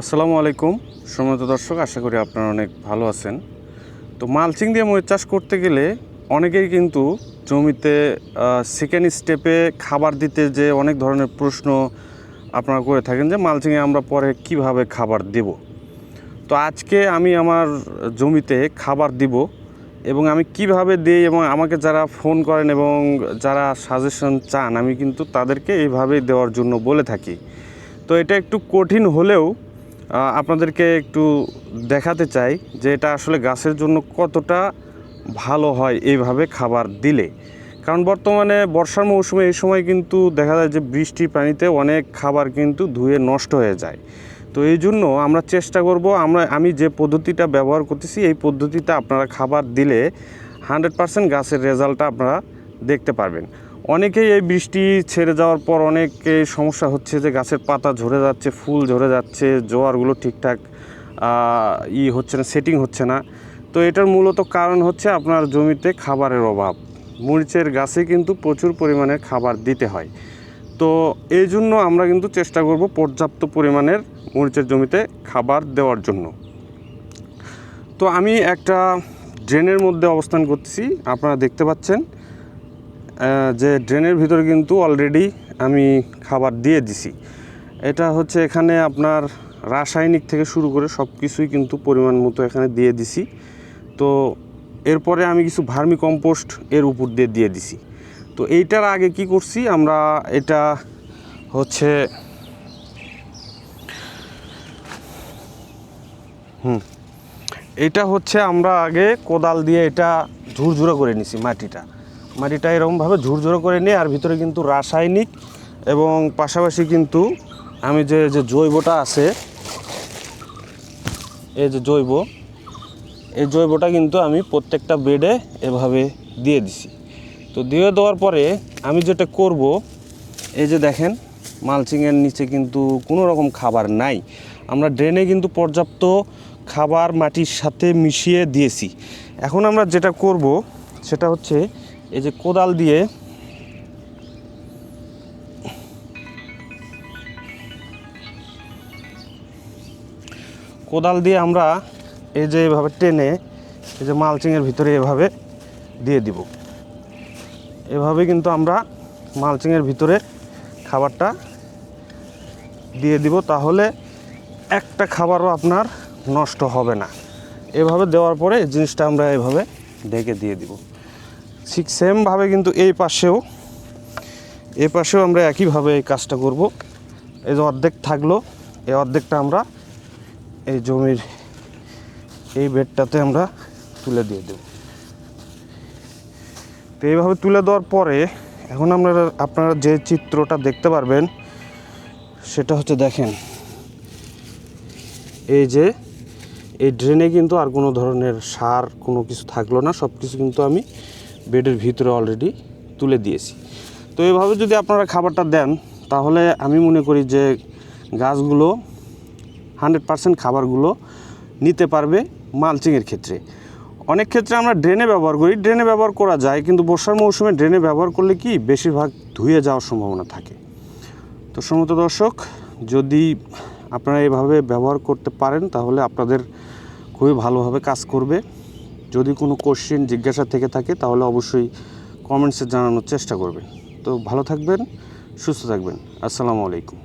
আসসালামু আলাইকুম। সম্মানিত দর্শক, আশা করি আপনারা অনেক ভালো আছেন। তো মালচিং দিয়ে মরিচ চাষ করতে গেলে অনেকেই কিন্তু জমিতে সেকেন্ড স্টেপে খাবার দিতে যে অনেক ধরনের প্রশ্ন আপনারা করে থাকেন যে মালচিংয়ে আমরা পরে কীভাবে খাবার দেব। তো আজকে আমি আমার জমিতে খাবার দিব এবং আমি কীভাবে দিই এবং আমাকে যারা ফোন করেন এবং যারা সাজেশন চান, আমি কিন্তু তাদেরকে এইভাবেই দেওয়ার জন্য বলে থাকি। তো এটা একটু কঠিন হলেও আপনাদেরকে একটু দেখাতে চাই যে এটা আসলে গাছের জন্য কতটা ভালো হয় এইভাবে খাবার দিলে। কারণ বর্তমানে বর্ষার মৌসুমে এই সময় কিন্তু দেখা যায় যে বৃষ্টির পানিতে অনেক খাবার কিন্তু ধুয়ে নষ্ট হয়ে যায়। তো এই জন্য আমরা চেষ্টা করব, আমরা, আমি যে পদ্ধতিটা ব্যবহার করতেছি, এই পদ্ধতিতে আপনারা খাবার দিলে হান্ড্রেড পার্সেন্ট গাছের রেজাল্টটা আপনারা দেখতে পারবেন। অনেকেই এই বৃষ্টি ছেড়ে যাওয়ার পর অনেকে সমস্যা হচ্ছে যে গাছের পাতা ঝরে যাচ্ছে, ফুল ঝরে যাচ্ছে, জোয়ারগুলো ঠিকঠাক ই হচ্ছে না সেটিং হচ্ছে না। তো এটার মূলত কারণ হচ্ছে আপনার জমিতে খাবারের অভাব। মরিচের গাছে কিন্তু প্রচুর পরিমাণে খাবার দিতে হয়। তো এই জন্য আমরা কিন্তু চেষ্টা করব পর্যাপ্ত পরিমাণের মরিচের জমিতে খাবার দেওয়ার জন্য। তো আমি একটা ড্রেনের মধ্যে অবস্থান করছি আপনারা দেখতে পাচ্ছেন। যে ড্রেনের ভিতরে কিন্তু অলরেডি আমি খাবার দিয়ে দিছি। এটা হচ্ছে এখানে আপনার রাসায়নিক থেকে শুরু করে সব কিছুই কিন্তু পরিমাণ মতো এখানে দিয়ে দিছি। তো এরপরে আমি কিছু ভার্মি কম্পোস্ট এর উপর দিয়ে দিয়ে দিছি। তো এইটার আগে কি করছি আমরা, এটা হচ্ছে হুম, এটা হচ্ছে আমরা আগে কোদাল দিয়ে এটা ঝুরঝুরো করে নিছি মাটিটা। মাটিটা এরকমভাবে ঝুরঝুরো করে নিই আর ভিতরে কিন্তু রাসায়নিক এবং পাশাপাশি কিন্তু আমি যে যে জৈবটা আছে, এই যে জৈব, এই জৈবটা কিন্তু আমি প্রত্যেকটা বেডে এভাবে দিয়ে দিছি। তো দিয়ে দেওয়ার পরে আমি যেটা করব, এই যে দেখেন, মালচিংয়ের নিচে কিন্তু কোনো রকম খাবার নাই। আমরা ড্রেনে কিন্তু পর্যাপ্ত খাবার মাটির সাথে মিশিয়ে দিয়েছি। এখন আমরা যেটা করব, সেটা হচ্ছে এই যে কোদাল দিয়ে কোদাল দিয়ে আমরা এই যে এভাবে টেনে, এই যে মালচিংয়ের ভিতরে এভাবে দিয়ে দিব। এভাবে কিন্তু আমরা মালচিংয়ের ভিতরে খাবারটা দিয়ে দিব, তাহলে একটা খাবারও আপনার নষ্ট হবে না। এভাবে দেওয়ার পরে জিনিসটা আমরা এভাবে ঢেকে দিয়ে দিব। ঠিক সেমভাবে কিন্তু এই পাশেও এই পাশেও আমরা একইভাবে এই কাজটা করব। এই যে অর্ধেক থাকল, এই অর্ধেকটা আমরা এই জমির এই বেডটাতে আমরা তুলে দিয়ে দেব। তো এইভাবে তুলে দেওয়ার পরে, এখন আপনারা আপনারা যে চিত্রটা দেখতে পারবেন, সেটা হচ্ছে দেখেন, এই যে এই ড্রেনে কিন্তু আর কোনো ধরনের সার কোনো কিছু থাকল না সব কিছু কিন্তু আমি বেডের ভিতরে অলরেডি তুলে দিয়েছি। তো এভাবে যদি আপনারা খাবারটা দেন, তাহলে আমি মনে করি যে গাছগুলো হান্ড্রেড পারসেন্ট খাবারগুলো নিতে পারবে মালচিংয়ের ক্ষেত্রে। অনেক ক্ষেত্রে আমরা ড্রেনে ব্যবহার করি। ড্রেনে ব্যবহার করা যায়, কিন্তু বর্ষার মৌসুমে ড্রেনে ব্যবহার করলে কি বেশিরভাগ ধুয়ে যাওয়ার সম্ভাবনা থাকে। তো সমত দর্শক, যদি আপনারা এভাবে ব্যবহার করতে পারেন, তাহলে আপনাদের খুবই ভালোভাবে কাজ করবে। যদি কোনো কোশ্চেন জিজ্ঞাসা থেকে থাকে, তাহলে অবশ্যই কমেন্টসে জানানোর চেষ্টা করবেন। তো ভালো থাকবেন, সুস্থ থাকবেন। আসসালামু আলাইকুম।